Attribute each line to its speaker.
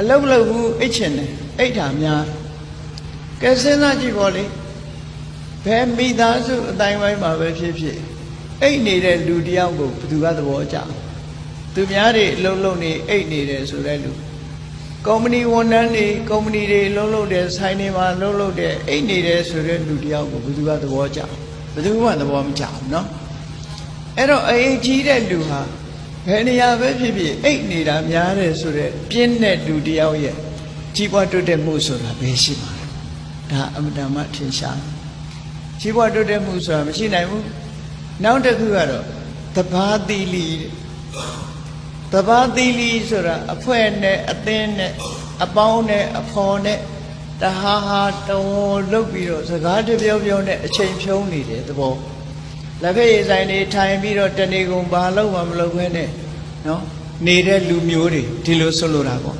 Speaker 1: အလုတ်လုတ်ဘူးအိတ်ချင်တယ်အိတ်တာများကဲစဉ်းစားကြည့်ပေါ့လေဘယ်မိသားစုအတိုင်းဝိုင်းမှာပဲဖြစ်ဖြစ်အိတ်နေတဲ့လူတယောက်ကိုဘယ်သူကသဘောကျလဲသူများတွေအလုံးလုံးနေအိတ်နေတယ်ဆိုတဲ့လူကုမ္ပဏီဝန်ထမ်းတွေကုမ္ပဏီတွေလုံးလုံးတဲ့ဆိုင်တွေမှာလုံးလုံးတဲ့အိတ်နေတယ်ဆိုတဲ့လူတယောက်ကိုဘယ်သူကသဘောကျလဲဘယ်သူမှသဘောမကျဘူးเนาะ အဲ့တော့အရေးကြီးတဲ့လူဟာဘ ယ်နေရာပဲဖြစ်ဖြစ်အိတ်နေတာများတယ်ဆိုတော့ပြင်းတဲ့လူတယောက်ရဲ့ကြီးပွားတိုးတက်မှုဆိုတာဘယ်ရှိမှာလဲဒါအမတန်မှထင်ရှားတယ်ကြီးပွားတိုးတက်မှုဆိုတာမရှိနိုင်ဘူးနောက်တစ်ခုကတော့တဘာတိလီတဲ့တဘာတိလီဆိုတာအဖွဲနဲ့အသင်းနဲ့အပေါင်းနဲ့အဖော်နဲ့တဟာဟာတော်လုတ်ပြီးတော့စကားတစ်ပြောပြောနဲ့အချိန်ဖြုံးနေတဲ့သဘော လက်ဖက်ရည်ဆိုင်တွေထိုင်ပြီးတော့တဏီကုံဘာလို့မှမလုပ်ခွဲနဲ့နော်နေတဲ့လူမျိုးတွေဒီလိုဆွလို့တာပေါ့